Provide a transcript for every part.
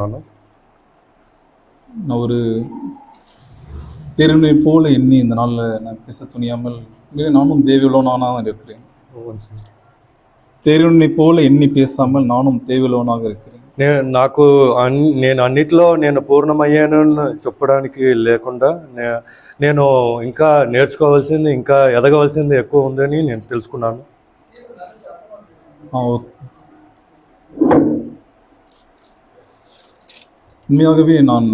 நான் ஒரு தேர்வினை போல எண்ணி இந்த நாளில் நான் பேச துணியாமல் உண்மையிலே நானும் தேவையுள்ளவனாக தான் இருக்கிறேன் தேர்வினை போல எண்ணி பேசாமல் நானும் தேவையுள்ளவனாக இருக்கிறேன் నేను నాకు అన్ నేను అన్నిట్లో నేను పూర్ణమయ్యానని చెప్పడానికి లేకుండా నే- నేను ఇంకా నేర్చుకోవాల్సింది ఇంకా ఎదగవలసింది ఎక్కువ ఉందని నేను తెలుసుకున్నాను ஆ ஓகே உண்மையாகவே நான்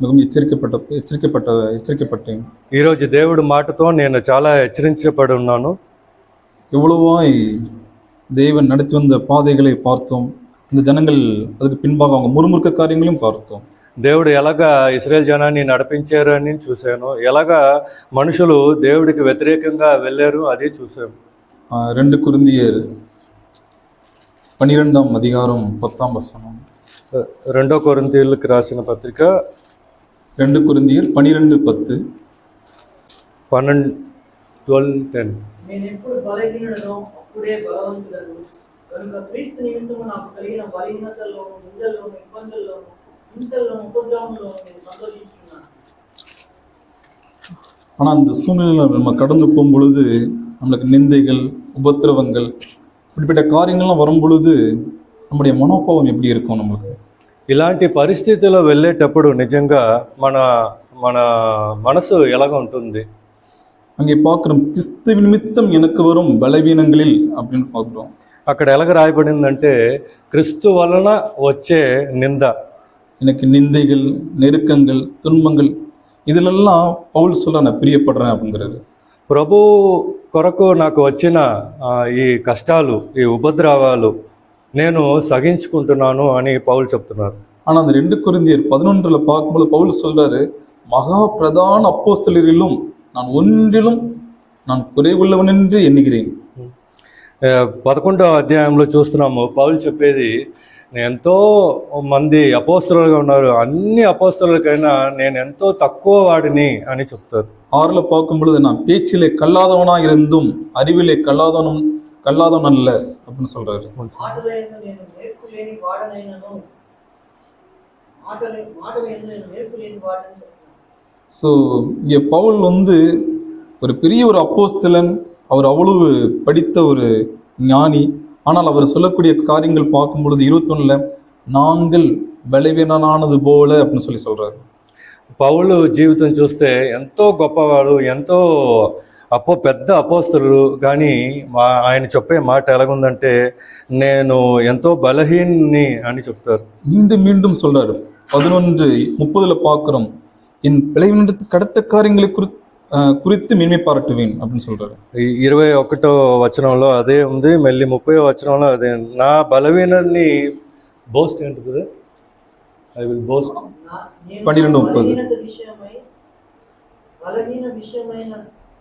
மிகவும் எச்சரிக்கப்பட்ட எச்சரிக்கப்பட்ட எச்சரிக்கப்பட்டேன் ఈరోజు దేవుడి మాటతో నేను చాలా హెచ్చరించబడి ఉన్నాను எவ்வளவாய் தேவன் நடத்தி வந்த பாதைகளை பார்த்தோம் இந்த ஜனங்கள் அதுக்கு பின்பாக அவங்க முறுமுறுக்க காரியங்களையும் பார்த்தோம் దేవుడు ఎలాగ ఇస్రాయేల్ జనాన్ని నడిపించారు అని చూశాను ఎలాగ మనుషులు దేవుడికి వ్యతిరేకంగా వెళ్ళారు అది చూశాను ஆ, ரெண்டு குருந்தியர் பன்னிரெண்டாம் அதிகாரம் பத்தாம் வசனம் రెండో కొరింథీయులకు రాసిన పత్రిక ரெண்டு குருந்தியர் பன்னிரெண்டு பத்து పన్నెండు ట్వెల్వ్ టెన్ నేను ఎప్పుడు బలహీనుడనో అప్పుడే బలవంతుడను కనుక క్రీస్తు నిమిత్తము నాకు కలిగిన బలహీనతల్లోను నిందల్లోను ఇబ్బందుల్లోను హింసల్లోను ఉపద్రవంలోను నేను సంతోషిస్తున్నాను ஆனால் அந்த சூழ்நிலையில் நம்ம கடந்து போகும் பொழுது நம்மளுக்கு நிந்தைகள் உபத்திரவங்கள் இப்படிப்பட்ட காரியங்கள்லாம் வரும் பொழுது நம்முடைய மனோபாவம் எப்படி இருக்கும் நம்மளுக்கு ఇలాంటి పరిస్థితిలో వెళ్ళేటప్పుడు నిజంగా మన మన మనసు ఎలాగ ఉంటుంది அங்கே பார்க்குறோம் கிறிஸ்துவ நிமித்தம் எனக்கு வரும் பலவீனங்களில் அப்படின்னு பார்க்குறோம் అక్కడ ఎలాగ రాయబడిందంటే క్రిస్తు వలన వచ్చే నింద எனக்கு நிந்தைகள் நெருக்கங்கள் துன்பங்கள் இதிலெல்லாம் பவுல் சொல்ல நான் பிரியப்படுறேன் அப்படிங்கிறாரு ప్రభు కొరకు నాకు వచ్చిన ఆ, ఈ కష్టాలు ఈ ఉపద్రవాలు నేను సహించుకుంటున్నాను అని పౌలు చెప్తున్నారు ஆனால் அந்த ரெண்டு குருந்தியர் பதினொன்றில் பார்க்கும்போது பவுல் சொல்றாரு மகா பிரதான அப்போஸ்தலரிலும் நான் ஒன்றிலும் நான் குறைவுள்ளவன் என்று எண்ணுகிறேன் ఆ, పదకొండో అధ్యాయంలో చూస్తున్నాము పౌలు చెప్పేది ఎంతో మంది అపోస్తులుగా ఉన్నారు అన్ని అపోస్తులకైనా నేను ఎంతో తక్కువ వాడిని అని చెప్తారు ஆறுல பார்க்கும் பொழுது நான் பேச்சிலே கல்லாதவனாக இருந்தும் அறிவிலே கல்லாதவனும் கல்லாதவன் அல்ல அப்படின்னு சொல்றாரு మాటలైన నేను నేర్పు లేని వాడనైనను మాటలే మాటలైన నేను నేర్పు లేని వాడని చెప్తున్నాను ஸோ இங்கே பவுல் வந்து ஒரு பெரிய ஒரு அப்போஸ்தலன் அவர் அவ்வளவு படித்த ஒரு ஞானி ஆனால் அவர் சொல்லக்கூடிய காரியங்கள் பார்க்கும் பொழுது இருபத்தொன்னில் நாங்கள் பலவீனனானது போல அப்படின்னு சொல்லி சொல்றாரு పౌలు జీవితం చూస్తే ఎంతో గొప్పవాడు ఎంతో అపో పెద్ద అపోస్తులు కానీ మా- ఆయన చెప్పే మాట ఎలాగుందంటే నేను ఎంతో బలహీన్ని అని చెప్తారు மீண்டும் மீண்டும் சொல்றாரு பதினொன்று முப்பதுல பார்க்குறோம் என் விளைவினத்து கடத்த காரியங்களை குறி அஹ் குறித்து மேன்மை பாராட்டுவேன் அப்படின்னு சொல்றாரு ఈ ఇరవై ఒకటో వచనంలో అదే ఉంది మళ్ళీ ముప్పై వచనంలో అదే నా బలహీనని బోస్ట్ ఏంటిది ఐ విల్ బోస్ట్ నా- నేను పన్నెండు ముప్పది. బలహీనత విషయమై బలహీన విషయమైన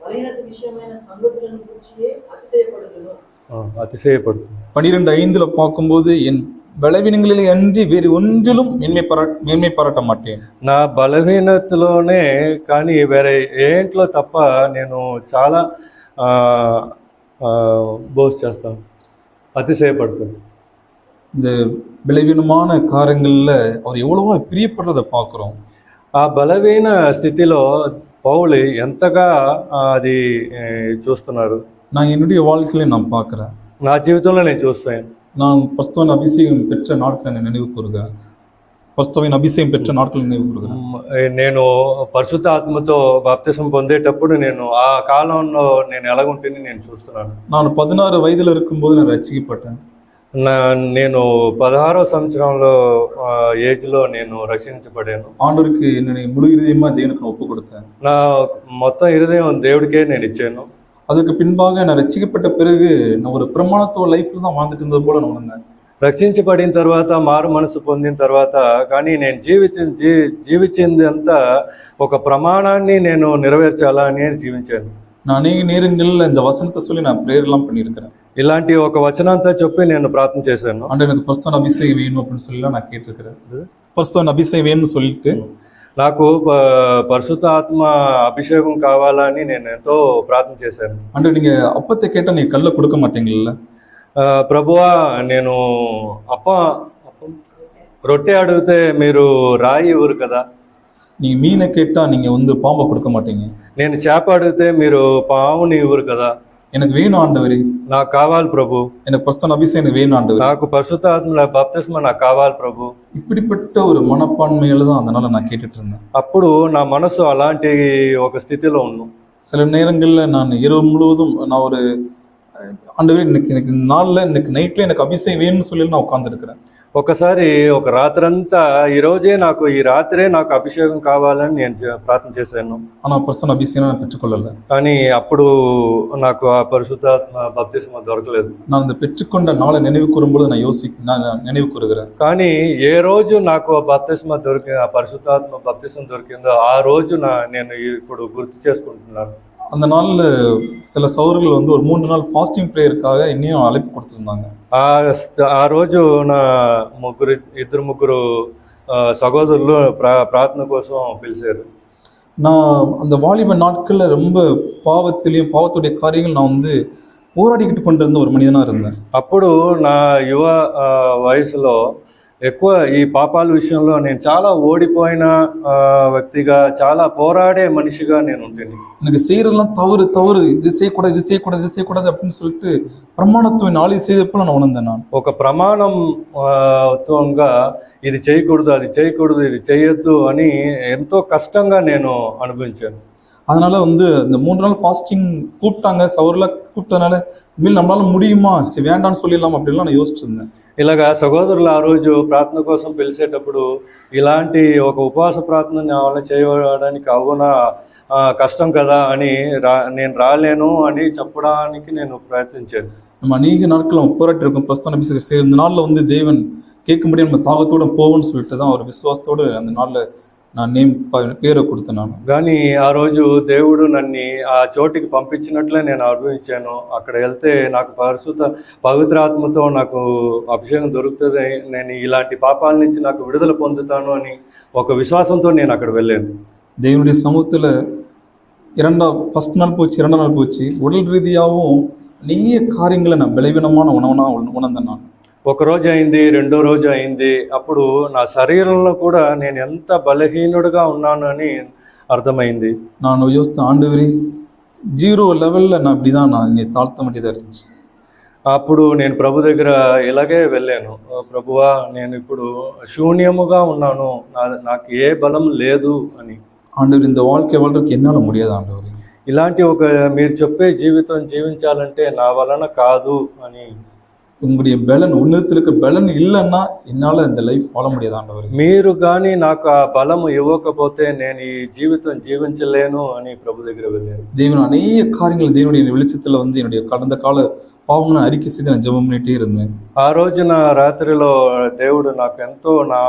బలహీనత విషయమైన సంగతులను గురించి అతిశయపడుతును అతిశయపడుతుంది பன்னிரெண்டு ஐந்துல பார்க்கும்போது என் பலவீனங்களிலே அன்றி வேறு ஒன்றிலும் மேன்மை பாரா மேன்மை பாராட்ட மாட்டேன் నా బలహీనతలోనే కానీ వేరే ఏంట్లో తప్ప నేను చాలా బోస్ట్ చేస్తాను అతిశయపడతాను இந்த பலவீனமான காரியங்கள்ல அவர் எவ்வளவோ பிரியப்படுறதை பார்க்குறோம் ఆ బలహీన స్థితిలో పౌలు ఎంతగా ఆ, అది ఏ, చూస్తున్నారు நான் என்னுடைய வாழ்க்கையில நான் பார்க்குறேன் నా జీవితంలో నేను చూస్తాను நான் பஸ்தவன் அபிஷேகம் பெற்ற நாட்களை நான் நினைவு கூறுகிறேன் பஸ்தவின் அபிஷேகம் பெற்ற நாட்களை நினைவு கூறுகிறேன் మ్, నేను పరిశుద్ధ ఆత్మతో బాప్తిసం పొందేటప్పుడు నేను ఆ కాలంలో నేను ఎలాగుంటుంది నేను చూస్తున్నాను நான் பதினாறு வயதுல இருக்கும்போது நான் ரட்சிக்கப்பட்டேன் నా నేను పదహారో సంవత్సరంలో ఆ, ఏజ్లో నేను రక్షించబడాను ஆண்டவருக்கு என்னுடைய முழு இதயமா தேவனுக்கு நான் ஒப்பு கொடுத்தேன் నా మొత్తం హృదయం దేవుడికే నేను ఇచ్చాను அதுக்கு பின்பாக நான் ரட்சிக்கப்பட்ட பிறகு நான் ஒரு பிரமாணத்துவ லைஃப்ல தான் வாழ்ந்துட்டு இருந்தது போல நான் உணர்ந்தேன் రక్షించబడిన తర్వాత మారు మనసు పొందిన తర్వాత కానీ నేను జీవించిన జీ జీవించిందంతా ఒక ప్రమాణాన్ని నేను నెరవేర్చాలా అని నేను జీవించాను நான் அநேக நேரங்கள்ல இந்த வசனத்தை சொல்லி நான் ப்ரேயர் எல்லாம் பண்ணியிருக்கிறேன் ఇలాంటి ఒక వచనంతో చెప్పి నేను ప్రార్థన చేశాను ஆண்டு எனக்கு பஸ்தவன் அபிஷேகம் வேணும் அப்படின்னு சொல்லி நான் கேட்டிருக்கிறேன் பஸ்தவன் அபிஷேகம் வேணும்னு சொல்லிட்டு నాకు ప- పరిశుద్ధ ఆత్మ అభిషేకం కావాలని నేను ఎంతో ప్రార్థన చేశాను ஆண்டு நீங்க அப்பத்தை கேட்டா நீங்க கல்ல கொடுக்க மாட்டீங்கல்ல ఆ, ప్రభువా నేను అప్ప అప్పం రొట్టె అడిగితే మీరు రాయి ఇవ్వరు కదా நீங்க மீனை கேட்டா நீங்க வந்து பாம்பை கொடுக்க மாட்டீங்க నేను చేప అడిగితే మీరు పావుని ఇవ్వరు కదా எனக்கு வேணும் ஆண்டவரே నాకు కావాలి ప్రభు எனக்கு பிரஸ்தான அபிஷேகம் எனக்கு வேணும் ஆண்டவர் నాకు పరిశుద్ధాత్మల బాప్తిస్మ నాకు కావాలి ప్రభు இப்படிப்பட்ட ஒரு மனப்பான்மையில தான் அதனால நான் கேட்டுட்டு இருந்தேன் అప్పుడు నా మనసు అలాంటి ఒక స్థితిలో ఉన్నాను சில நேரங்கள்ல நான் இரவு முழுவதும் நான் ஒரு ஆண்டவரே இன்னைக்கு எனக்கு இந்த நாள்ல இன்னைக்கு நைட்ல எனக்கு அபிஷேகம் வேணும்னு சொல்லி நான் உட்காந்துருக்கிறேன் ఒకసారి ఒక రాత్రంతా ఈ రోజే నాకు ఈ రాత్రే నాకు అభిషేకం కావాలని నేను ప్రార్థన చేశాను. ఆ అభిషేకం పెంచుకోలేదు? కానీ అప్పుడు నాకు ఆ పరిశుద్ధాత్మ బప్తిస్మ దొరకలేదు. నన్ను పెంచుకుండా నాలుగు నెనవి కూరంబోదు నా యోసికి నెనవి కానీ ఏ రోజు నాకు ఆ బప్తిస్మ దొరికి ఆ పరిశుద్ధాత్మ బప్తిస్మ దొరికిందో ఆ రోజు నా నేను ఇప్పుడు గుర్తు చేసుకుంటున్నాను. அந்த நாள்ல சில சௌர்கள் வந்து ஒரு மூன்று நாள் ஃபாஸ்டிங் ப்ரேயருக்காக என்னையும் அழைப்பு கொடுத்துருந்தாங்க ఆ స్థ- ఆ రోజు నా ముగ్గురు ఇద్దరు ముగ్గురు ఆ, సహోదరులు ప్రా ప్రార్థన కోసం పిలిచారు நான் அந்த வாலிப நாட்கள்ல ரொம்ப பாவத்திலையும் பாவத்துடைய காரியங்கள் நான் வந்து போராடிக்கிட்டு கொண்டிருந்த ஒரு மனிதனா இருந்தேன் అప్పుడు నా యువ ఆ, వయసులో ఎక్కువ ఈ పాపాల విషయంలో నేను చాలా ఓడిపోయిన ఆ, వ్యక్తిగా చాలా పోరాడే మనిషిగా నేను ఉంటుంది எனக்கு செய்யறதெல்லாம் தவறு தவறு இது செய்யக்கூடாது இது செய்யக்கூடாது இது செய்யக்கூடாது அப்படின்னு சொல்லிட்டு பிரமாணத்துவ நாளை செய்தப்போ நான் உணர்ந்தேன் நான் ఒక ప్రమాణం ఆ, త్వంగా ఇది చేయకూడదు అది చేయకూడదు ఇది చేయొద్దు అని ఎంతో కష్టంగా నేను అనుభవించాను அதனால வந்து இந்த மூன்று நாள் ஃபாஸ்டிங் கூப்பிட்டாங்க சவரில் கூப்பிட்டதுனால இனிமேல் நம்மளால முடியுமா சரி வேண்டாம்னு சொல்லிடலாம் அப்படின்லாம் நான் யோசிச்சுட்டு இருந்தேன் ఇలాగా సహోదరులు ఆ రోజు ప్రార్థన కోసం పిలిచేటప్పుడు ఇలాంటి ఒక ఉపవాస ప్రార్థన నా వల్ల చేయడానికి అవునా ఆ, కష్టం కదా అని రా నేను రాలేను అని చెప్పడానికి నేను ప్రయత్నించాను நம்ம அநேக நாட்கள் நம்ம போராட்டி இருக்கோம் பிரஸ்தான அபிஷேகம் செய்ய இந்த நாளில் வந்து தேவன் கேட்கும்படி நம்ம தாகத்தோட போவோம்னு சொல்லிட்டு தான் ஒரு விசுவாசத்தோடு அந்த நாளில் நான் நேம் ப- பேரை கொடுத்தேன் நான் కానీ ఆ రోజు దేవుడు నన్ను ఆ చోటికి పంపించినట్లే నేను అనుభవించాను అక్కడ వెళ్తే నాకు పరిశుద్ధ పవిత్రాత్మతో నాకు అభిషేకం దొరుకుతుంది నేను ఇలాంటి పాపాల నుంచి నాకు విడుదల పొందుతాను అని ఒక విశ్వాసంతో నేను అక్కడ వెళ్ళాను தேவனுடைய சமூகத்தில் இரண்டாம் ஃபர்ஸ்ட் நாள் போச்சு இரண்டாம் நாள் போச்சு உடல் ரீதியாகவும் நிறைய காரியங்களை நான் பலவீனமான உணவனாக உணர்ந்தேன் நான் ఒక రోజు అయింది రెండో రోజు అయింది అప్పుడు నా శరీరంలో కూడా నేను ఎంత బలహీనుడిగా ఉన్నాను అని అర్థమైంది நான் யோசித்த ஆண்டு ஜீரோ லெவலில் நான் இப்படி தான் நான் என்னை தாழ்த்த வேண்டியதாக இருந்துச்சு అప్పుడు నేను ప్రభు దగ్గర ఇలాగే వెళ్ళాను "ఓ ప్రభువా నేను ఇప్పుడు శూన్యముగా ఉన్నాను నా- నాకు ఏ బలం లేదు అని ஆண்டவர் இந்த வாழ்க்கை வாழ்றதுக்கு என்னால் முடியாது ஆண்டவர் ఇలాంటి ఒక మీరు చెప్పే జీవితం జీవించాలంటే నా వలన కాదు అని உங்களுடைய பலன் உன்னதத்தில் இருக்க பலன் இல்லைன்னா என்னால் இந்த லைஃப் வாழ முடியாது ஆண்டவர் మీరు కానీ నాకు ఆ బలము ఇవ్వకపోతే నేను ఈ జీవితం జీవించలేను అని ప్రభు దగ్గర వెళ్ళాను தேவன் அநேக காரியங்கள் தேவனுடைய வெளிச்சத்தில் வந்து என்னுடைய கடந்த கால பாவங்களை அறிக்கை செய்து நான் ஜெபம் பண்ணிட்டே இருந்தேன் ఆ రోజున రాత్రిలో దేవుడు నాకు ఎంతో నా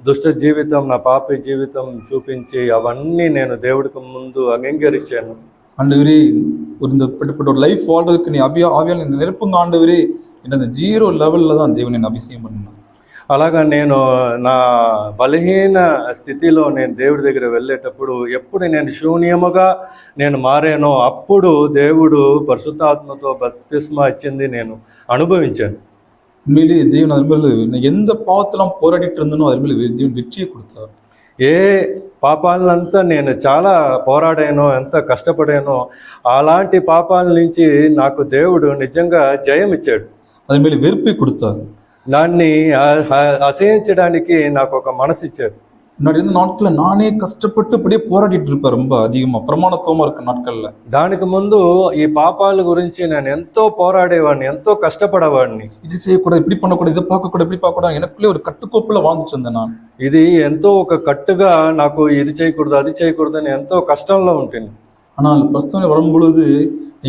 దుష్ట జీవితం నా పాపి జీవితం చూపించి అవన్నీ నేను దేవుడికి ముందు అంగీకరించాను ஆண்டவரே ஒரு இந்த இப்படிப்பட்ட ஒரு லைஃப் வாழ்றதுக்கு நீ அபியா ஆவியால் என்னை நிரப்புங்க ஆண்டவரே என்ன அந்த ஜீரோ லெவலில் தான் தேவன் என்னை அபிஷேகம் பண்ணான் అలాగా నేను నా బలహీన స్థితిలో నేను దేవుడి దగ్గర వెళ్ళేటప్పుడు ఎప్పుడు నేను శూన్యముగా నేను మారానో అప్పుడు దేవుడు పరిశుద్ధాత్మతో బప్తిస్మ ఇచ్చింది నేను అనుభవించాను உண்மையிலேயே தேவன் அது மேலே நான் எந்த பாவத்தெல்லாம் போராடிட்டு இருந்தனோ அது மேலே தேவன் வெற்றியை கொடுத்தார் ఏ పాపాలంతా నేను చాలా పోరాడానో ఎంత కష్టపడానో అలాంటి పాపాల నుంచి నాకు దేవుడు నిజంగా జయం ఇచ్చాడు அது மேலே வெறுப்பை கொடுத்தார் దాన్ని అ- అ- అసహించడానికి నాకు ఒక మనసు ఇచ్చాడు முன்னாடி இருந்த நாட்களில் நானே கஷ்டப்பட்டு அப்படியே போராடிட்டு இருப்பேன் ரொம்ப அதிகமாக பிரமாணத்துவமாக இருக்க நாட்களில் దానికి ముందు ఈ పాపాల గురించి నేను ఎంతో పోరాడేవాడిని ఎంతో కష్టపడేవాడిని இது செய்யக்கூடாது இப்படி பண்ணக்கூடாது இதை பார்க்கக்கூடாது இப்படி பார்க்கக்கூடாது எனக்குள்ளே ஒரு கட்டுக்கோப்பில் வாழ்ந்துட்டு இருந்தேன் நான் ఇది ఎంతో ఒక కట్టుగా నాకు ఇది చేయకూడదు అది చేయకూడదు అని ఎంతో కష్టంలో ఉంటుంది ஆனால் பிரஸ்தவனை வரும்பொழுது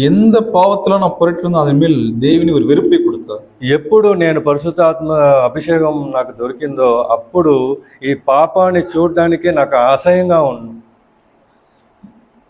எந்த பாவத்தில் நான் போராட்டி இருந்தோ அதன் மேல் தேவினி ஒரு வெறுப்பை கொடுத்தார் ఎప్పుడు నేను పరిశుద్ధాత్మ అభిషేకం నాకు దొరికిందో అప్పుడు ఈ పాపాన్ని చూడడానికే నాకు అసహ్యంగా ఉంది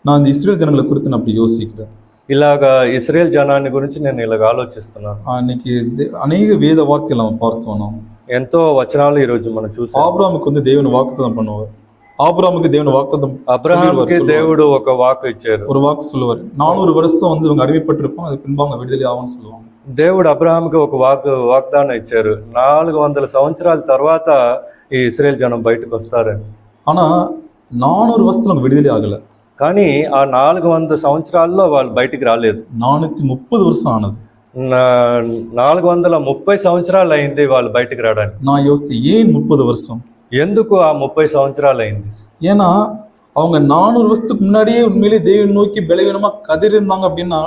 நான் இந்த இஸ்ரேல் ஜனங்களை குறித்து நான் அப்படி யோசிக்கிறேன் ఇలాగా ఇస్రాయేల్ జనాన్ని గురించి నేను ఇలాగ ఆలోచిస్తున్నాను ஆஹ் இன்னைக்கு தே- அநேக வேத வார்த்தைகள் நம்ம பார்த்தோம் நாம் ఎంతో వచనాలు ఈరోజు మనం చూసాం ஆபிரகாமுக்கு வந்து தேவன் வாக்குத்தத்தம் பண்ணுவார் ஆபிரகாமுக்கு தேவன் வாக்குத்தத்தம் అబ్రహాంకి சொல்லுவார். దేవుడు ఒక వాక్ ఇచ్చారు ஒரு வாக்கு சொல்லுவார் நானூறு வருஷம் வந்து இவங்க அடிமைப்பட்டிருப்போம் அது பின்பு அவங்க விடுதலை ஆகும்னு சொல்லுவாங்க దేవుడు అబ్రహాంకి ఒక వాక్ వాగ్దానం ఇచ్చారు నాలుగు వందల సంవత్సరాల తర్వాత ఈ ఇస్రాయేల్ జనం బయటకు వస్తారని ஆனா நானூறு வருஷத்துல அவங்க விடுதலை ஆகல కానీ ఆ నాలుగు వంద సంవత్సరాల్లో వాళ్ళు బయటికి రాలేదు நானூத்தி முப்பது வருஷம் ஆனது నా- నాలుగు వందల ముప్పై సంవత్సరాలు అయింది వాళ్ళు బయటికి రావడానికి நான் யோசித்தேன் ஏன் முப்பது வருஷம் ఎందుకు ఆ ముప్పై సంవత్సరాలు అయింది ஏன்னா அவங்க நானூறு வருஷத்துக்கு முன்னாடியே உண்மையிலேயே தேவன் நோக்கி பலவீனமா கதிரிருந்தாங்க அப்படின்னா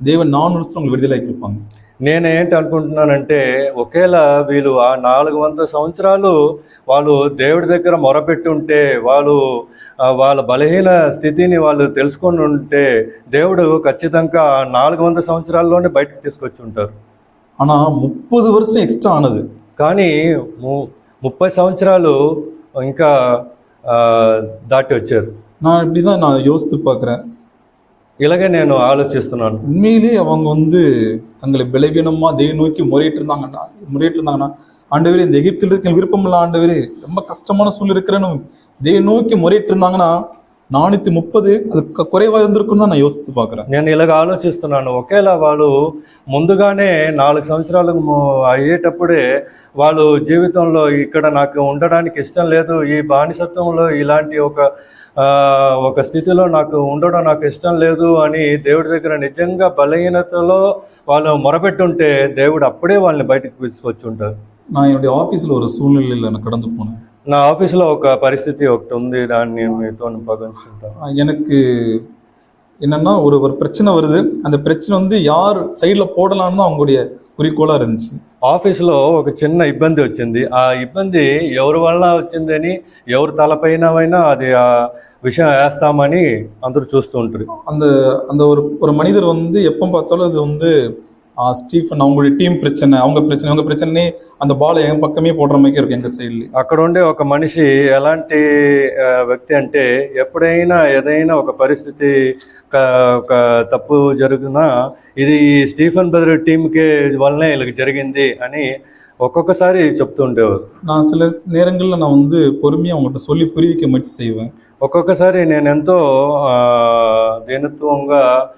தேவன் நானூறு வருஷத்துல அவங்க விடுதலை ஆக்கியிருப்பாங்க నేనేంటి అనుకుంటున్నానంటే ఒకేలా వీళ్ళు ఆ నాలుగు వందల సంవత్సరాలు వాళ్ళు దేవుడి దగ్గర మొరపెట్టి ఉంటే వాళ్ళు ఆ, వాళ్ళ బలహీన స్థితిని వాళ్ళు తెలుసుకొని ఉంటే దేవుడు ఖచ్చితంగా ఆ నాలుగు వందల సంవత్సరాల్లోనే బయటకు తీసుకొచ్చి ఉంటారు ஆனா முப்பது வருஷம் எக்ஸ்ட்ரா ஆனது కానీ ము- ముప్పై సంవత్సరాలు ఇంకా ఆ, దాటి వచ్చారు நான் இப்படிதான் நான் யோசித்து பார்க்கிறேன் ఇలాగే నేను ఆలోచిస్తున్నాను உண்மையிலேயே அவங்க வந்து தங்களை பலவீனமா தெய்வ நோக்கி முறையிட்டு இருந்தாங்கன்னா முறையிட்டு இருந்தாங்கன்னா ஆண்டவரே இந்த எகிப்தில் இருக்க விருப்பம் இல்லை ஆண்டவரே ரொம்ப கஷ்டமான சூழ்நிலை இருக்கிறேன்னு தெய்வ நோக்கி முறையிட்டு இருந்தாங்கன்னா நானூத்தி முப்பது அது க- குறைவா இருந்திருக்கும் தான் நான் யோசித்து பார்க்கிறேன் నేను ఇలాగ ఆలోచిస్తున్నాను ఒకేలా వాళ్ళు ముందుగానే నాలుగు సంవత్సరాలు ము- అయ్యేటప్పుడే వాళ్ళు జీవితంలో ఇక్కడ నాకు ఉండడానికి ఇష్టం లేదు ఈ బానిసత్వంలో ఇలాంటి ఒక ఆ, ఒక స్థితిలో నాకు ఉండడం నాకు ఇష్టం లేదు అని దేవుడి దగ్గర నిజంగా బలహీనతలో వాళ్ళు మొరపెట్టుంటే దేవుడు అప్పుడే వాళ్ళని బయటకు తీసుకొచ్చి ఉంటారు நான் என்னுடைய ஆபீஸ்ல ஒரு சூழ்நிலையில நான் கடந்து போனேன் నా ఆఫీస్లో ఒక పరిస్థితి ఒకటి ఉంది దాన్ని నేను మీతో పగించుకుంటాను ஆஹ் எனக்கு என்னன்னா ஒரு ஒரு பிரச்சனை வருது அந்த பிரச்சனை வந்து யார் சைடுல போடலாம்னு தான் அவங்களுடைய குறிக்கோளா இருந்துச்சு ఆఫీస్లో ఒక చిన్న ఇబ్బంది వచ్చింది ఆ ఇబ్బంది ఎవరి వల్ల వచ్చిందని ఎవరి తలపైనవైనా అది ఆ విషయం వేస్తామని అందరూ చూస్తూ ఉంటారు அந்த அந்த ஒரு ஒரு மனிதர் வந்து எப்போ பார்த்தாலும் அது வந்து ஆஹ் ஸ்டீஃபன் அவங்களுடைய டீம் பிரச்சனை அவங்க பிரச்சனை அவங்க பிரச்சனை அந்த பால் என் பக்கமே போடுற மாதிரி இருக்கும் எங்க సైడ్లీ అక్కడ ఉండే ఒక మనిషి ఎలాంటి ఆ, వ్యక్తి అంటే ఎప్పుడైనా ఏదైనా ఒక పరిస్థితి క- ఒక తప్పు జరుగుతున్నా ఇది ఈ స్టీఫెన్ బ్రదర్ టీంకి వల్లనే వీళ్ళకి జరిగింది అని ఒక్కొక్కసారి చెప్తూ ఉండేవారు நான் சில நேரங்கள்ல நான் வந்து பொறுமையா அவங்ககிட்ட சொல்லி புரிய வைக்க முயற்சி செய்வேன் ఒక్కొక్కసారి నేను ఎంతో ఆ, దీనత్వంగా ఆ,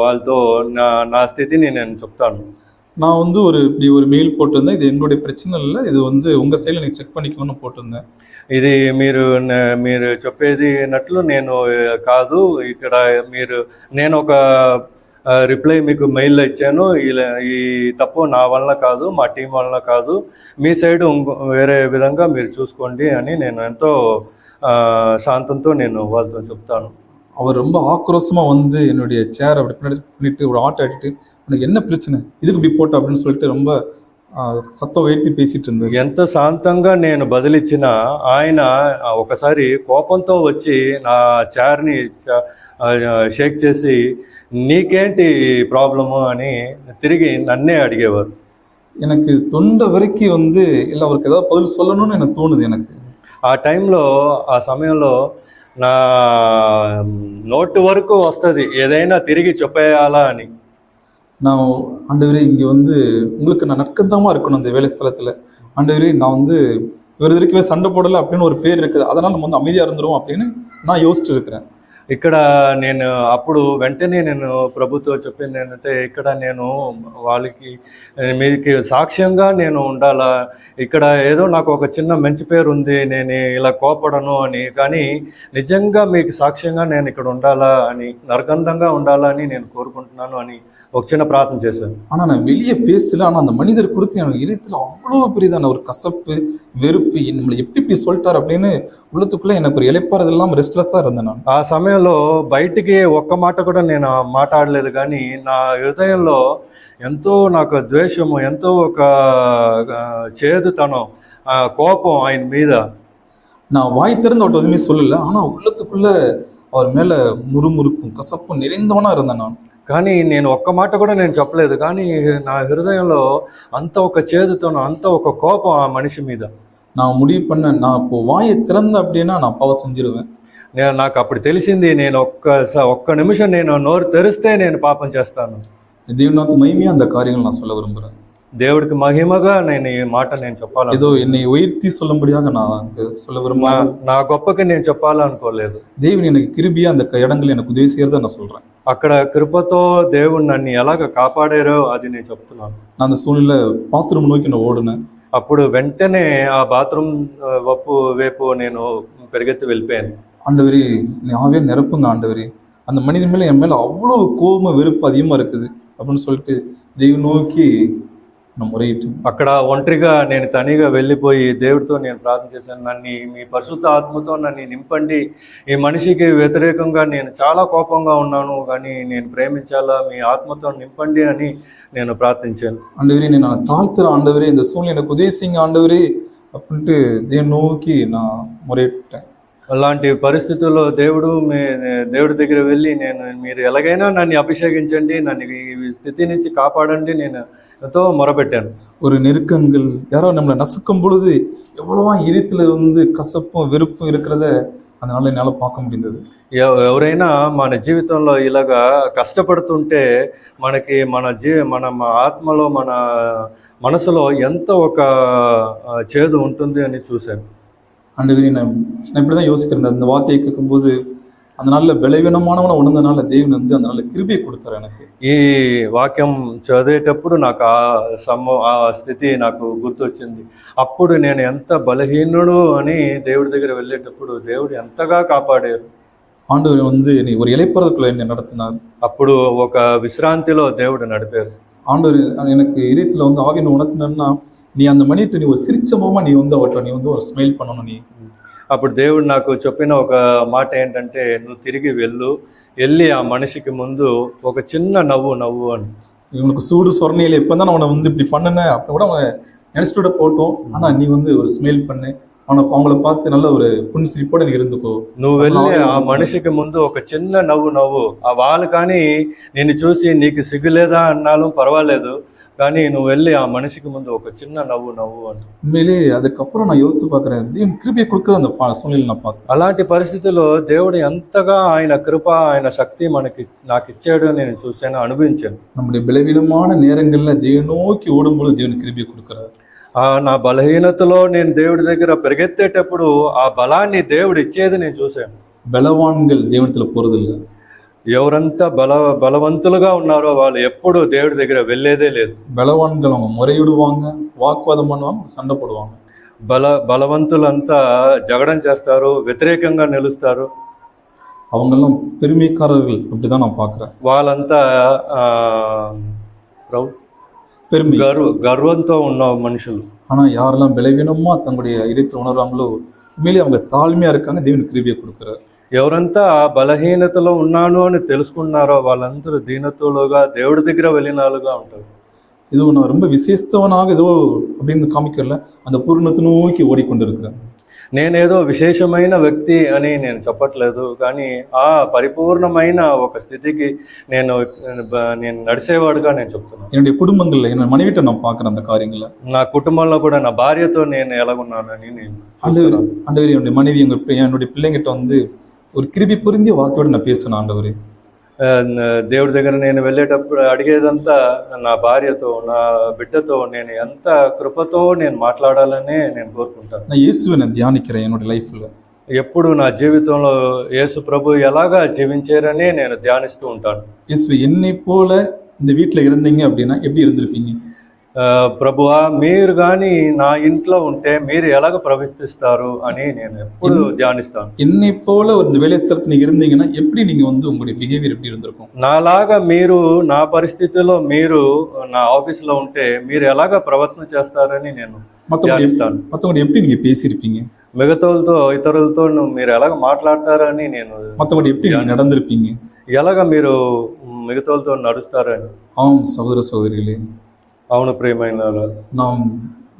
వాళ్ళతో నా నా స్థితిని నేను చెప్తాను நான் வந்து ஒரு இப்படி ஒரு மெயில் போட்டிருந்தேன் இது என்னுடைய பிரச்சனை இல்லை இது வந்து உங்க சைடில் நீங்க செக் பண்ணிக்கோன்னு போட்டிருந்தேன் ఇది మీరు న- మీరు చెప్పేది నట్లు నేను ఆ, కాదు ఇక్కడ మీరు నేను ఒక రిప్లై మీకు మెయిల్లో ఇచ్చాను ఇలా ఈ తప్పు నా వలన కాదు మా టీం వలన కాదు మీ సైడ్ ఇంకో వేరే విధంగా మీరు చూసుకోండి అని నేను ఎంతో ఆ, శాంతంతో నేను వాళ్ళతో చెప్తాను அவர் ரொம்ப ஆக்ரோஷமா வந்து என்னுடைய சேர் அப்படி பின்னாடி பண்ணிட்டு ஒரு ஆட்டை ஆட்டிட்டு உனக்கு என்ன பிரச்சனை இதுக்கு இப்படி போட்ட அப்படின்னு சொல்லிட்டு ரொம்ப ஆஹ், சத்தம் உயர்த்தி பேசிட்டு இருந்தது ఎంత శాంతంగా నేను బదిలిచ్చినా ఆయన ఒకసారి కోపంతో వచ్చి నా చైర్ని చ- ఆ, షేక్ చేసి నీకేంటి ప్రాబ్లము అని తిరిగి నన్నే అడిగేవారు எனக்கு தொண்டை வரைக்கும் வந்து இல்லை அவருக்கு ஏதாவது பதில் சொல்லணும்னு எனக்கு தோணுது எனக்கு ఆ టైంలో ఆ సమయంలో నా నోటు వరకు వస్తుంది ఏదైనా తిరిగి చెప్పేయాలా అని நான் ஆண்டவரே இங்கே வந்து உங்களுக்கு நான் நற்கந்தமாக இருக்கணும் இந்த வேலை ஸ்தலத்தில் ஆண்டவரே நான் வந்து இவர் இருக்கவே சண்டை போடலை அப்படின்னு ஒரு பேர் இருக்குது அதனால் நம்ம வந்து அமைதியாக இருந்துருவோம் அப்படின்னு நான் யோசிச்சு இருக்கிறேன் ఇక్కడ నేను అప్పుడు వెంటనే నేను ప్రభుత్వం చెప్పింది ఏంటంటే ఇక్కడ నేను వాళ్ళకి మీకు సాక్ష్యంగా నేను ఉండాలా? ఇక్కడ ఏదో నాకు ఒక చిన్న మంచి పేరు ఉంది నేను ఇలా కోపడను అని. కానీ నిజంగా మీకు సాక్ష్యంగా నేను ఇక్కడ ఉండాలా అని నరకందంగా ఉండాలా అని నేను కోరుకుంటున్నాను అని ఒక చిన్న ప్రార్థన చేశాను ஆனால் நான் வெளியே பேசல ஆனால் அந்த மனிதர் குறித்து எனக்கு இதயத்தில் அவ்வளோ பெரியதான ஒரு கசப்பு வெறுப்பு நம்மளை எப்படி இப்படி சொல்லிட்டார் அப்படின்னு உள்ளத்துக்குள்ளே எனக்கு ஒரு இலைப்பாறுதல் இல்லாமல் ரெஸ்ட்லெஸ்ஸாக இருந்தேன் நான் ఆ సమయంలో బయటికి ఒక్క మాట కూడా నేను మాట్లాడలేదు కానీ నా హృదయంలో ఎంతో నాకు ద్వేషము ఎంతో ఒక ఆ, చేదుతనం ఆ, కోపం ఆయన మీద நான் வாய் திறந்து அவர்கிட்ட எதுவுமே சொல்லலை ஆனால் உள்ளத்துக்குள்ள அவர் மேலே முறுமுறுப்பும் கசப்பும் நிறைந்தவனா இருந்தேன் நான் కానీ నేను ఒక్క మాట కూడా నేను చెప్పలేదు కానీ నా హృదయంలో అంత ఒక చేదుతనం అంత ఒక కోపం ఆ మనిషి మీద நான் முடிவு பண்ணேன் நான் இப்போ வாயை திறந்த அப்படின்னா நான் பாவம் செஞ்சிருவேன் నేను నాకు అప్పుడు తెలిసింది నేను ఒక్క స- ఒక్క నిమిషం నేను నోరు తెరిస్తే నేను పాపం చేస్తాను தேவநாத் மைமையாக அந்த காரியங்கள் நான் சொல்ல விரும்புகிறேன் దేవుడికి మహిమగా నేను ఈ మాట నేను చెప్పాలను ஏதோ என்னை உயர்த்தி சொல்லும்படியாக நான் அங்க சொல்ல నా விரும்பல నా గొప్పకి నేను చెప్పాలనుకోలేదు தேவன் எனக்கு கிருபியா அந்த க- இடங்கள் எனக்கு உதவி செய்யறத நான் சொல்றேன் అక్కడ కృపతో దేవుడు నన్ను ఎలాగ కాపాడారో అది నేను చెప్తున్నాను நான் அந்த சூழ்நிலை பாத்ரூம் நோக்கி நான் ஓடுனேன் అప్పుడు వెంటనే ఆ బాత్రూమ్ ఆ, వప్పు వైపు నేను పెరిగెత్తి వెళ్ళిపోయాను ஆண்டவரே நீ ஆவே நிரப்புங்க ஆண்டவரே அந்த மனிதன் மேல என் மேல அவ்வளவு கோபம் வெறுப்பு அதிகமா இருக்குது அப்படின்னு சொல்லிட்டு தெய்வம் நோக்கி நான் முறையிட்டேன் అక్కడ ఒంటరిగా నేను తనిగా వెళ్ళిపోయి దేవుడితో నేను ప్రార్థన చేశాను నన్ను మీ పరిశుద్ధ ఆత్మతో నన్ను నింపండి ఈ మనిషికి వ్యతిరేకంగా నేను చాలా కోపంగా ఉన్నాను కానీ నేను ప్రేమించాలా మీ ఆత్మతో నింపండి అని నేను ప్రార్థించాను ஆண்டவரே நீ நான் தாழ்த்துற ஆண்டவரே இந்த சூழ்நிலை எனக்கு உதவி செய்யுங்க ஆண்டவரே அப்படின்ட்டு தெய்வம் நோக்கி நான் முறையிட்டேன் అలాంటి పరిస్థితుల్లో దేవుడు మీ దేవుడి దగ్గర వెళ్ళి నేను మీరు ఎలాగైనా నన్ను అభిషేకించండి నన్ను ఈ స్థితి నుంచి కాపాడండి నేను ఎంతో మొరపెట్టాను ஒரு நெருக்கங்கள் யாரோ நம்மளை நசுக்கும் பொழுது எவ்வளவா இருத்துல வந்து கசப்பும் வெறுப்பும் இருக்கிறத அதனால என்னால பார்க்க முடிந்தது ఎవ- ఎవరైనా మన జీవితంలో ఇలాగా కష్టపడుతుంటే మనకి మన జీ మన మ- ఆత్మలో మన మనసులో ఎంత ఒక ఆ, చేదు ఉంటుంది అని చూశాను ஆண்டவரே நான் நான் இப்படிதான் யோசிக்கிறேன் அந்த வார்த்தையை கேட்கும்போது அந்த நாள்ல பலவீனமானவனை உணர்ந்தனால தேவன் வந்து அந்த நாள்ல கிருபியை கொடுத்தாரு எனக்கு ఈ వాక్యం చదివేటప్పుడు నాకు ఆ సమ ఆ స్థితి నాకు గుర్తొచ్చింది అప్పుడు నేను ఎంత బలహీనుడు అని దేవుడి దగ్గర వెళ్ళేటప్పుడు దేవుడు ఎంతగా కాపాడారు ஆண்டவர் வந்து என்னை ஒரு இலைப்பறதுக்குள்ள என்னை நடத்தினார் అప్పుడు ఒక విశ్రాంతిలో దేవుడు నడిపారు ஆண்டவர் எனக்கு இதயத்துல வந்து ஆவியனை உணர்த்தினா நீ அந்த மனிதத்தை நீ ஒரு சிரிச்சமாமா நீ வந்து அவட்ட நீ வந்து ஒரு ஸ்மைல் பண்ணணும் நீ అప్పుడు దేవుడు నాకు చెప్పిన ఒక మాట ఏంటంటే నువ్వు తిరిగి వెళ్ళు. వెళ్ళి ఆ మనిషికి ముందు ఒక చిన్న నవ్వు నవ్వు అని. இவனுக்கு சூடு சொரணையில் இப்போ தான் அவனை வந்து இப்படி பண்ணினேன் அப்போ పోటం அவன் நினச்சிட்டு போட்டோம் ஒரு ஸ்மெல் பண்ணு அவனை அவங்கள பார்த்து நல்ல ஒரு పుణ్యశ్రీపోవడం ఎందుకో? నువ్వు వెళ్ళి ఆ మనిషికి ముందు ఒక చిన్న నవ్వు నవ్వు. ఆ వాళ్ళు కానీ నిన్ను చూసి నీకు సిగ్గులేదా అన్నాలో పర్వాలేదు. కానీ నువ్వు వెళ్ళి ఆ మనిషికి ముందు ఒక చిన్న నవ్వు నవ్వు అని உண்மையிலே அதுக்கப்புறம் நான் யோசித்து பார்க்கறேன் தேவன் கிருபியை கொடுக்குற அந்த பா- சூழ்நிலை நான் பார்த்தேன் అలాంటి పరిస్థితుల్లో దేవుడు ఎంతగా ఆయన కృప ఆయన శక్తి మనకి నాకు ఇచ్చాడు అని నేను చూశాను అనుభవించాను நம்முடைய பலவீனமான நேரங்கள்ல தேவன் நோக்கி ஓடும்போது தேவன் கிருபியை கொடுக்குறாரு ఆ నా బలహీనతలో నేను దేవుడి దగ్గర పరిగెత్తేటప్పుడు ఆ బలాన్ని దేవుడు ఇచ్చేది నేను చూశాను பலவான்கள் தேவனத்துல போறதில்ல ఎవరంతా బల బలవంతులుగా ఉన్నారో వాళ్ళు ఎప్పుడు దేవుడి దగ్గర వెళ్ళేదే లేదు பலவான்கள் அவங்க முறையிடுவாங்க வாக்குவாதம் பண்ணுவாங்க சண்டை போடுவாங்க బల బలవంతులంతా జగడం చేస్తారు వ్యతిరేకంగా నిలుస్తారు அவங்கெல்லாம் பெருமைக்காரர்கள் அப்படிதான் நான் பார்க்கறேன் వాళ్ళంతా ఆ, ప్రౌ- பெருமை గర్వ గర్వంతో ఉన్న మనుషులు ஆனா யாரெல்லாம் பலவீனமா தங்களுடைய இதயத்தில் உணர்றாங்களோ உண்மையிலேயே அவங்க தாழ்மையா இருக்காங்க தேவன் கிருபியை கொடுக்குறாரு ఎవరంతా బలహీనతలో ఉన్నాను అని తెలుసుకున్నారో వాళ్ళందరూ దీనత్వలుగా దేవుడి దగ్గర వెళ్ళినాలుగా ఉంటారు இது நான் ரொம்ப விசேஷத்தவனாக ஏதோ அப்படின்னு காமிக்கல அந்த பூர்ணத்தை நோக்கி ஓடிக்கொண்டிருக்கிறேன் నేనేదో విశేషమైన వ్యక్తి అని నేను చెప్పట్లేదు కానీ ఆ పరిపూర్ణమైన ఒక స్థితికి నేను బ- నేను నడిచేవాడుగా నేను చెప్తున్నాను என்னுடைய குடும்பங்கள்ல என் மனைவிட்ட நான் பார்க்கறேன் அந்த காரியங்களை నా కుటుంబంలో కూడా నా భార్యతో నేను ఎలాగున్నానని నేను ஆண்டவர் చూస్తున్నాను. ஆண்டவர் என்னுடைய மனைவி எங்க பி- என்னுடைய பிள்ளைங்கிட்ட வந்து ஒரு கிருபி பொருந்திய வார்த்தையோட நான் பேசணும் ஆண்டவரே ఆ, న- దేవుడి దగ్గర నేను వెళ్ళేటప్పుడు అడిగేదంతా నా భార్యతో నా బిడ్డతో నేను ఎంత కృపతో నేను మాట్లాడాలని నేను కోరుకుంటాను நான் இயேசுவை நான் தியானிக்கிறேன் என்னோட லைஃப்ல ఎప్పుడు నా జీవితంలో యేసు ప్రభు ఎలాగా జీవించారని నేను ధ్యానిస్తూ ఉంటాను இயேசுவை என்னை போல இந்த வீட்டுல இருந்தீங்க அப்படின்னா எப்படி இருந்திருப்பீங்க ఆ, ప్రభువా మీరు కానీ నా ఇంట్లో ఉంటే మీరు ఎలాగ ప్రవర్తిస్తారు అని నేను ఎప్పుడు ధ్యానిస్తాను என்னை போல ஒரு இந்த வேலை ஸ்தலத்துல நீங்க இருந்தீங்கன்னா எப்படி நீங்க வந்து உங்களுடைய பிஹேவியர் எப்படி இருந்திருக்கும் నాలాగా మీరు నా పరిస్థితిలో మీరు నా ఆఫీస్లో ఉంటే మీరు ఎలాగ ప్రవర్తన చేస్తారని నేను மத்தவங்க ధ్యానిస్తాను மத்தவங்க எப்படி நீங்க பேசியிருப்பீங்க మిగతాలతో ఇతరులతో నువ్వు మీరు ఎలాగ మాట్లాడతారని నేను மத்தவங்க எப்படி நீங்க நடந்திருப்பீங்க ఎలాగ మీరు మిగతాలతో నడుస్తారని ஆம் சகோதர சகோதரிகளே అవును ప్రియమైన நாம்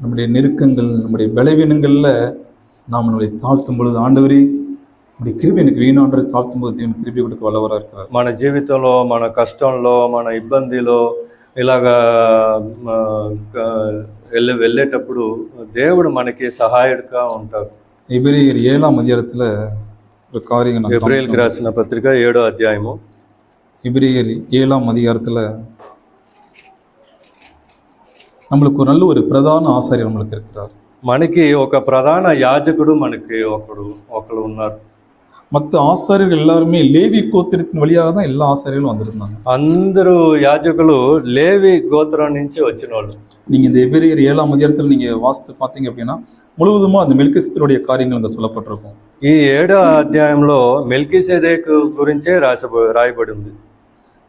நம்முடைய நெருக்கங்கள் நம்முடைய பலவீனங்கள்ல நாம் நம்மளை தாழ்த்தும் பொழுது ஆண்டவரே நம்முடைய கிருபை எனக்கு வீணாண்டரை தாழ்த்தும் போது தேவன் கிருபை கொடுக்க வல்லவராக இருக்கிறார் మన జీవితంలో మన కష్టంలో మన ఇబ్బందిలో ఇలాగా ఆ, క- వెళ్ళి వెళ్ళేటప్పుడు దేవుడు మనకి సహాయుడిగా ఉంటారు எபிரேயர் ஏழாம் அதிகாரத்துல ஒரு காரியம் நான் ఏప్రిల్కి రాసిన పత్రిక ఏడో అధ్యాయము எபிரேயர் ஏழாம் அதிகாரத்துல நம்மளுக்கு ஒரு நல்ல ஒரு பிரதான ஆசாரியர் நம்மளுக்கு இருக்கிறார் మనకి ఒక ప్రధాన యాజకుడు మనకి ఒకడు ఒకడు ఉన్నారు மற்ற ஆசாரியர்கள் எல்லாருமே லேவி கோத்திரத்தின் வழியாக தான் எல்லா ஆசாரியர்களும் வந்திருந்தாங்க అందరూ యాజకులు లేవి గోత్రం నుంచి వచ్చిన వాళ్ళు நீங்க இந்த எபிரேயர் ஏழாம் அதிகாரத்தில் நீங்க வாசித்து பார்த்தீங்க அப்படின்னா முழுவதுமா அந்த மெல்கிஸ்தருடைய காரியங்கள் அங்க சொல்லப்பட்டிருக்கும் ఈ ఏడో అధ్యాయంలో మెల్కిసేదేక్ గురించే రాస రాయబడి ఉంది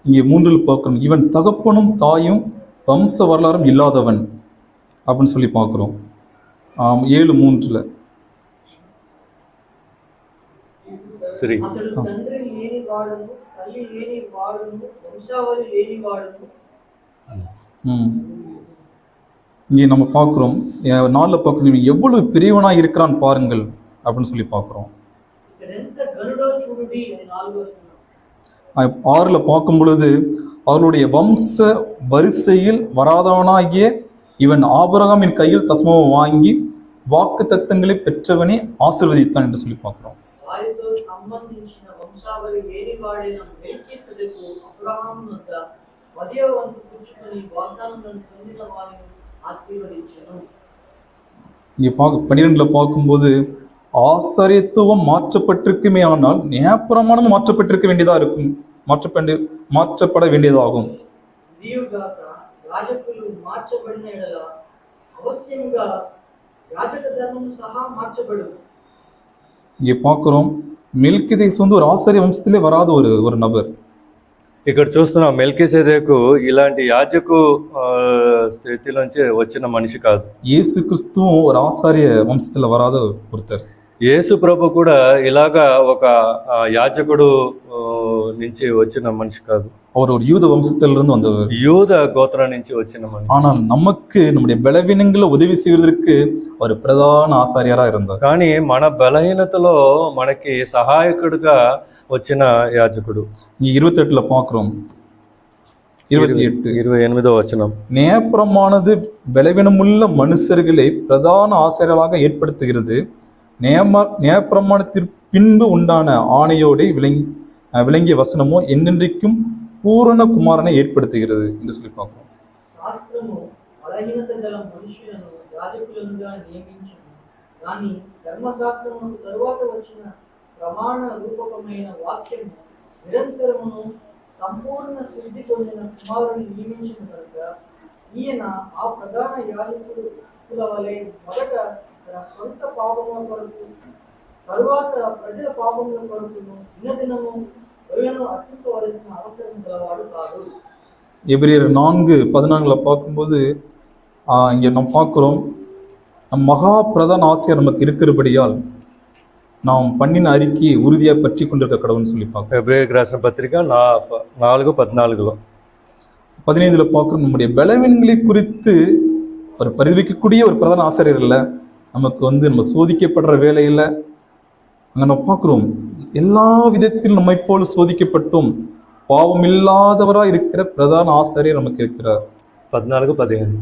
இங்கே மூன்றில் பார்க்கணும் இவன் தகப்பனும் தாயும் வம்ச வரலாறும் இல்லாதவன் அப்படின்னு சொல்லி பார்க்குறோம். ஏழு மூன்றில். சரி. இங்கே நம்ம பார்க்குறோம். நாளில் பார்க்கணும் எவ்வளவு பெரியவனாக இருக்கிறான் பாருங்கள் அப்படின்னு சொல்லி பார்க்குறோம். ஆறில் பார்க்கும் பொழுது அவருடைய வம்ச வரிசையில் வராதவனாகிய இவன் ஆபரகமின் கையில் தஸ்மாவை வாங்கி வாக்கு தத்தங்களை பெற்றவனே ஆசிர்வதித்தான் என்று சொல்லி பார்க்கிறோம். இங்கே பார்க்க பன்னிரெண்டுல பார்க்கும்போது ஆசரியத்துவம் மாற்றப்பட்டிருக்குமே ஆனால் நேபுரமானமும் மாற்றப்பட்டிருக்க வேண்டியதாக இருக்கும். மாற்றப்பட்டு மாற்றப்பட வேண்டியதாகும் ఇదియుగాక యాజకులు మార్చబడిన ఎడల అవశ్యముగా యాజక ధర్మము సహా మార్చబడు இங்கே பார்க்குறோம் மெல்கிதேஸ் வந்து ஒரு ஆசாரிய வம்சத்திலே வராத ஒரு ஒரு நபர் ఇక్కడ చూస్తున్నాం మెల్కిసేదేకు ఇలాంటి యాజకు ఆ, స్థితిలోంచి వచ్చిన మనిషి కాదు இயேசு கிறிஸ்துவும் ஒரு ஆசாரிய வம்சத்துல வராத ஒருத்தர் యేసు ప్రభు కూడా ఇలాగా ఒక ఆ, యాజకుడు ఆ, నుంచి వచ్చిన మనిషి కాదు அவர் ஒரு யூத வம்சத்திலிருந்து வந்தவர் యూద గోత్రం నుంచి వచ్చిన మనిషి ஆனால் நமக்கு நம்முடைய பலவீனங்களை உதவி செய்வதற்கு அவர் பிரதான ஆசாரியரா இருந்தார் కానీ మన బలహీనతలో మనకి సహాయకుడిగా వచ్చిన యాజకుడు இங்க இருபத்தெட்டுல பார்க்கிறோம் இருபத்தி எட்டு ఇరవై ఎనిమిదో వచనం நேயப்புறமானது பலவீனமுள்ள மனுஷர்களை பிரதான ஆசிரியர்களாக ஏற்படுத்துகிறது நேம நேயப்பிரமாணத்திற்கு பின்பு உண்டான ஆணையோடு விளங்கி அஹ் விளங்கிய வசனமோ என்னென்றைக்கும் பூரண குமாரனை ஏற்படுத்துகிறது என்று சொல்லி பார்க்கிறோம் శాస్త్రము బలహీనత గల మనుషులను యాజకులనుగా నియమించింది కానీ ధర్మశాస్త్రమునకు తరువాత వచ్చిన ప్రమాణ రూపకమైన వాక్యము నిరంతరమును సంపూర్ణ సిద్ధి పొందిన కుమారుని నియమించిన కనుక ఈయన ఆ ప్రధాన యాజకుల వలె మొదట తన సొంత పాపముల కొరకు తరువాత ప్రజల పాపముల కొరకును దినదినము ఒళ్ళను అర్పింపవలసిన అవసరం గలవాడు కాదు எபிரியர் நான்கு பதினான்குல பார்க்கும்போது ஆஹ், இங்க நம்ம பார்க்கிறோம் நம் மகா பிரதான ஆசிரியர் நமக்கு இருக்கிறபடியால் நாம் பண்ணின அறிக்கையை உறுதியாக பற்றி கொண்டிருக்க கடவுள்னு சொல்லி பார்க்கிறோம் ఫిబ్రవరికి రాసిన పత్రిక నా నాలుగు పద్నాలుగులో பதினைந்துல பார்க்குறோம் நம்முடைய பலவீனங்களை குறித்து ஒரு பரிதவிக்கக்கூடிய ஒரு பிரதான ஆசிரியர் இல்லை நமக்கு வந்து நம்ம சோதிக்கப்படுற வேலையில அங்க நம்ம பார்க்குறோம் எல்லா விதத்திலும் நம்மை போல சோதிக்கப்பட்டும் பாவம் இல்லாதவராக இருக்கிற பிரதான ஆசிரியர் நமக்கு இருக்கிறார் పద్నాలుగు పదిహేను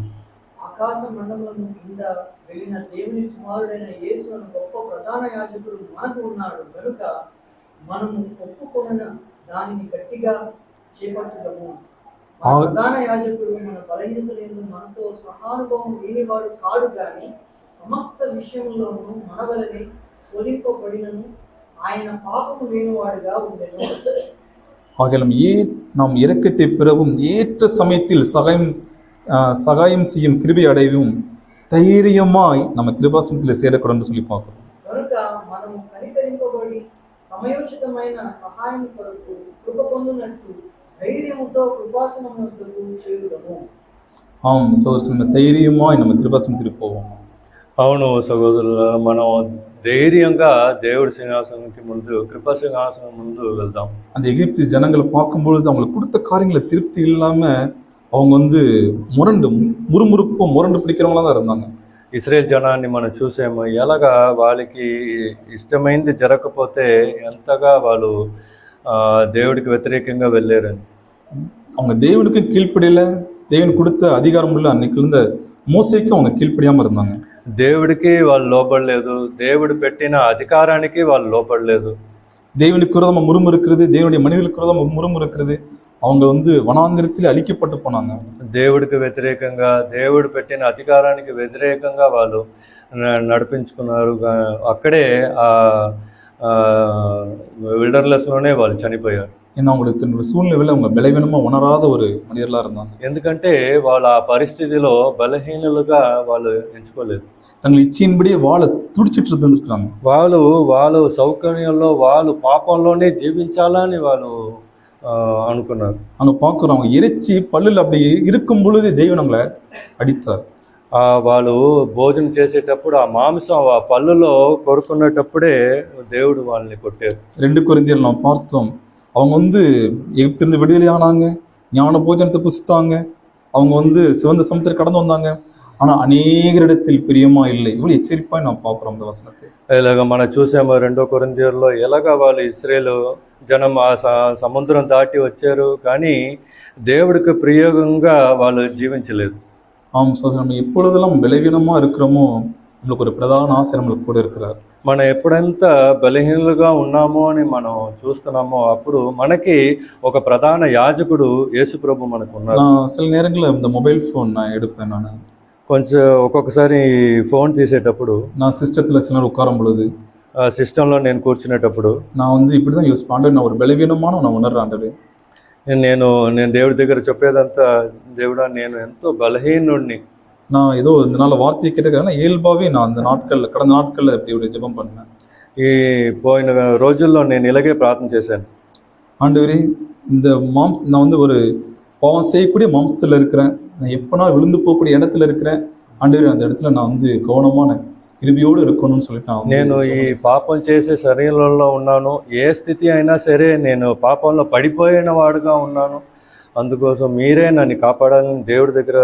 ఆకాశ మండలము కింద వెళ్ళిన దేవుని కుమారుడైన యేసు అను గొప్ప ప్రధాన యాజకుడు మనకు ఉన్నాడు కనుక మనము ఒప్పుకొనిన దానిని గట్టిగా చేపట్టుదము మన ఆ- ప్రధాన యాజకుడు మన బలహీనతలందు మనతో సహానుభవం లేనివాడు కాడు గాని సమస్త విషయంలోనూ మన వలనే శోధింపబడినను ఆయన పాపము లేనివాడుగా ఉండెను ஆகிலும் ஏ நாம் இரக்கத்தை பெறவும் ஏற்ற சமயத்தில் சகாயம் ஆஹ், சகாயம் செய்யும் கிருபை அடையவும் தைரியமாய் நம்ம கிருபாசனத்தில் சேரக்கூடாதுன்னு சொல்லி பார்க்கிறோம் కనుక మనము కనికరింపబడి సమయోచితమైన సహాయం కొరకు కృప పొందినట్లు ధైర్యముతో కృపాసనముకు చేరుదము ஆம் ஸோ நம்ம தைரியமாய் நம்ம கிருபாசனத்தில் போவோம் అవును సహోదరుల మనం ధైర్యంగా దేవుడి సింహాసనానికి ముందు కృపా సింహాసనం ముందు వెళ్దాం அந்த எகிப்து ஜனங்களை பார்க்கும்பொழுது அவங்களுக்கு கொடுத்த காரியங்களை திருப்தி இல்லாம அவங்க வந்து முரண்டு முறுமுறுப்பும் முரண்டு பிடிக்கிறவங்களா தான் இருந்தாங்க ఇస్రాయేల్ జనాన్ని మనం చూసాము ఎలాగా వాళ్ళకి ఇష్టమైంది జరగకపోతే ఎంతగా వాళ్ళు ఆ, దేవుడికి వ్యతిరేకంగా వెళ్ళారని அவங்க தேவனுக்கும் கீழ்ப்படியில தேவன் கொடுத்த அதிகாரம் உள்ள அன்னைக்கு இருந்த மோசைக்கும் அவங்க கீழ்ப்படியாம இருந்தாங்க దేవుడికి వాళ్ళు లోపడలేదు దేవుడు పెట్టిన అధికారానికి వాళ్ళు లోపడలేదు தேவனுக்கு விரோதமா முறுமுறுக்கிறது தேவனுடைய மனிதர்களுக்கு விரோதமா முறுமுறுக்கிறது அவங்க வந்து வனாந்திரத்தில் அழிக்கப்பட்டு போனாங்க దేవుడికి వ్యతిరేకంగా దేవుడు పెట్టిన అధికారానికి వ్యతిరేకంగా వాళ్ళు న- నడిపించుకున్నారు గా- అక్కడే ఆ విల్డర్లెస్లోనే వాళ్ళు చనిపోయారు ஏன்னா அவங்களுக்கு தன்னுடைய சூழ்நிலையில அவங்க பலவீனமா உணராத ஒரு மனிதர்களா இருந்தாங்க ఎందుకంటే వాళ్ళ ఆ పరిస్థితిలో బలహీనులుగా వాళ్ళు ఎంచుకోలేదు தங்கள் இச்சையின்படியே வாழ துடிச்சிட்டு இருந்திருக்காங்க వాళ్ళు వాళ్ళు సౌకర్యంలో వాళ్ళు పాపంలోనే జీవించాలని వాళ్ళు ఆ, అనుకున్నారు அங்க பார்க்குறோம் அவங்க இறைச்சி பல்லுல அப்படி இருக்கும் பொழுது தெய்வம் நம்மளை அடித்தார் ఆ వాళ్ళు భోజనం చేసేటప్పుడు ఆ మాంసం ఆ పళ్ళులో కొరుకునేటప్పుడే దేవుడు వాళ్ళని కొట్టారు ரெண்டு குருந்தியர் நாம் பார்த்தோம் அவங்க வந்து எகிப்திலிருந்து விடுதலை ஆனாங்க ஞான போஜனத்தை புசித்தாங்க அவங்க வந்து சிவந்த சமுத்திரம் கடந்து வந்தாங்க ஆனா அநேகரிடத்தில் பிரியமா இல்லை இவ்வளவு எச்சரிப்பாய் நாம் பார்க்கிறோம் அந்த வசனத்தை ఇలాగ మనం చూసాము రెండో కొరింథీయుల్లో ఎలాగ వాళ్ళు ఇస్రాయేల్ జనం ఆ స- సముద్రం దాటి వచ్చారు కానీ దేవుడికి ప్రియోగంగా వాళ్ళు జీవించలేదు ஆம் சோதரர் நம்ம எப்பொழுதெல்லாம் பலவீனமா இருக்கிறோமோ நம்மளுக்கு ஒரு பிரதான ஆசை நம்மளுக்கு கூட இருக்கிறார் మనం ఎప్పుడెంత బలహీనులుగా ఉన్నామో అని మనం చూస్తున్నామో అప్పుడు మనకి ఒక ప్రధాన యాజకుడు యేసుప్రభు మనకు ఉన్నారు நான் சில நேரங்களில் இந்த மொபைல் ஃபோன் நான் எடுப்பேன் நான் కొంచెం ఒక్కొక్కసారి ఫోన్ తీసేటప్పుడు நான் சிஸ்டத்தில் சில நேரம் உட்காரும் பொழுது ఆ సిస్టంలో నేను కూర్చునేటప్పుడు நான் வந்து இப்படி தான் யூஸ் பண்ணுறேன் நான் ஒரு பலவீனமான நான் உணர்றேன் ஆண்டவரே. నేను నేను దేవుడి దగ్గర చెప్పేదంతా దేవుడా నేను ఎంతో బలహీనుడిని நான் ஏதோ இந்த நாள் வார்த்தையை கேட்டுக்கிறேன் இயல்பாகவே நான் அந்த நாட்களில் கடந்த நாட்களில் இப்படி ஒரு ஜெபம் பண்ணேன் ఈ పోయిన రోజుల్లో నేను ఇలాగే ప్రార్థన చేశాను ஆண்டவரே இந்த மாம்ஸ் நான் வந்து ஒரு பாவம் செய்யக்கூடிய மாம்சத்தில் இருக்கிறேன் நான் எப்போனா விழுந்து போகக்கூடிய இடத்துல இருக்கிறேன் ஆண்டவரே அந்த இடத்துல நான் வந்து கவனமான கிருபியோடு இருக்கணும்னு சொல்லிட்டு நான் வந்து నేను ఈ పాపం చేసే శరీరంలో ఉన్నాను ఏ స్థితి అయినా సరే నేను పాపంలో పడిపోయిన వాడుగా ఉన్నాను అందుకోసం మీరే నన్ను కాపాడాలని దేవుడి దగ్గర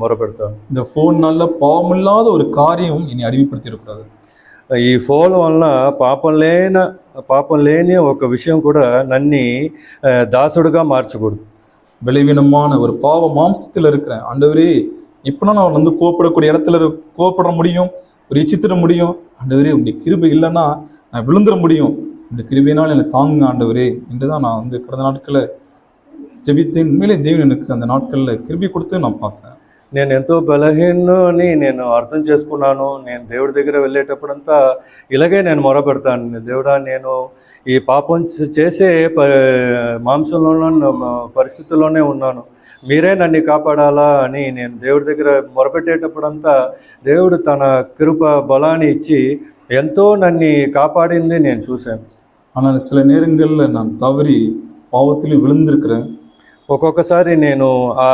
మొరపెడతాను இந்த ஃபோன்னால பாவமில்லாத ஒரு காரியம் இனி அடிமைப்படுத்திடக்கூடாது ఈ ఫోన్ వలన పాపం లేన పాపం లేని ఒక విషయం కూడా నన్ని ఆ, దాసుడుగా మార్చకూడదు பலவீனமான ஒரு பாவ மாம்சத்தில் இருக்கிறேன் ஆண்டவரே எப்படின்னா நான் வந்து கோவப்படக்கூடிய இடத்துல இரு- கோவப்பட முடியும் ஒரு இச்சித்திர முடியும் ஆண்டவரே உங்களுடைய கிருபை இல்லைன்னா நான் விழுந்துட முடியும் இந்த கிருபையினால் என்னை தாங்குங்க ஆண்டவரே என்று தான் நான் வந்து கடந்த நாட்களில் ஜெபித்தேன் உண்மையிலே தேவன் எனக்கு அந்த நாட்களில் கிருபை கொடுத்து நான் பார்த்தேன் నేను ఎంతో బలహీను అని నేను అర్థం చేసుకున్నాను నేను దేవుడి దగ్గర వెళ్ళేటప్పుడంతా ఇలాగే నేను మొరపెడతాను దేవుడా నేను ఈ పాపం చే- చేసే ప మాంసంలో పరిస్థితుల్లోనే ఉన్నాను మీరే నన్ను కాపాడాలా అని నేను దేవుడి దగ్గర మొరపెట్టేటప్పుడంతా దేవుడు తన కృప బలాన్ని ఇచ్చి ఎంతో నన్ను కాపాడింది నేను చూశాను ஆனால் சில நேரங்களில் நான் தவறி பாவத்திலும் விழுந்திருக்கிறேன் ఒక్కొక్కసారి నేను ఆ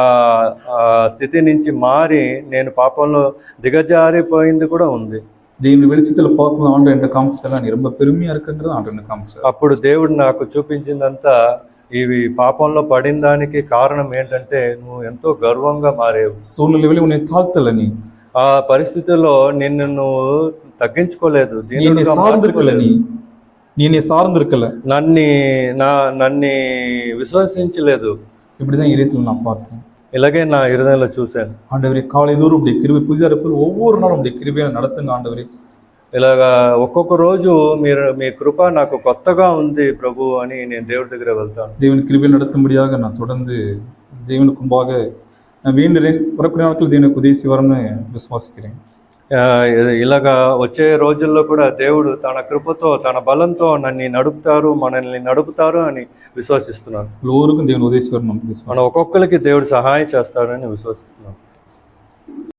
ఆ స్థితి నుంచి మారి నేను పాపంలో దిగజారిపోయింది కూడా ఉంది தேவனுடைய வெளிச்சத்தில் பார்க்கும்போது ஆண்டு என்ற காமிச்சதெல்லாம் நீ ரொம்ப பெருமையாக இருக்குங்கிறது ஆண்டு என்ன காமிச்சார் అప్పుడు దేవుడు నాకు చూపించిందంతా ఇవి పాపంలో పడిన దానికి కారణం ఏంటంటే నువ్వు ఎంతో గర్వంగా మారేవు சூழ்நிலையில உன்னை தாழ்த்தல நீ ఆ పరిస్థితుల్లో నిన్ను నువ్వు తగ్గించుకోలేదు நீ என்னை దీనుడుగా சார்ந்திருக்கல మార్చుకోలేదు. நீ நீ என்னை சார்ந்திருக்கல నన్ని నా నన్ని విశ్వసించలేదు இப்படிதான் இதயத்தில் நான் பார்த்தேன் ఇలాగే నా హృదయంలో చూశాను ஆண்டவரே காலை தோறும் உடைய கிருபை புதிதாக இருப்பது ஒவ்வொரு நாளும் உடைய கிருபையை நடத்துங்க ஆண்டவரே ఇలాగా ఒక్కొక్క రోజు మీరు మీ కృప నాకు కొత్తగా ఉంది ప్రభు అని నేను దేవుడి దగ్గర వెళ్తాను தேவன் கிருபையை நடத்தும்படியாக நான் தொடர்ந்து தேவனுக்கு முன்பாக நான் வேண்டுறேன் வரக்கூடிய நாட்கள் தேவனுக்கு உதவி செய்வார்னு விசுவாசிக்கிறேன் ఆ, ఇది- ఇలాగా వచ్చే రోజుల్లో కూడా దేవుడు తన కృపతో తన బలంతో నన్ను నడుపుతారు మనల్ని నడుపుతారు అని విశ్వసిస్తున్నాను. దేవుని ఉద్దేశం మనం ఒక్కొక్కరికి దేవుడు సహాయం చేస్తారని విశ్వసిస్తున్నాను.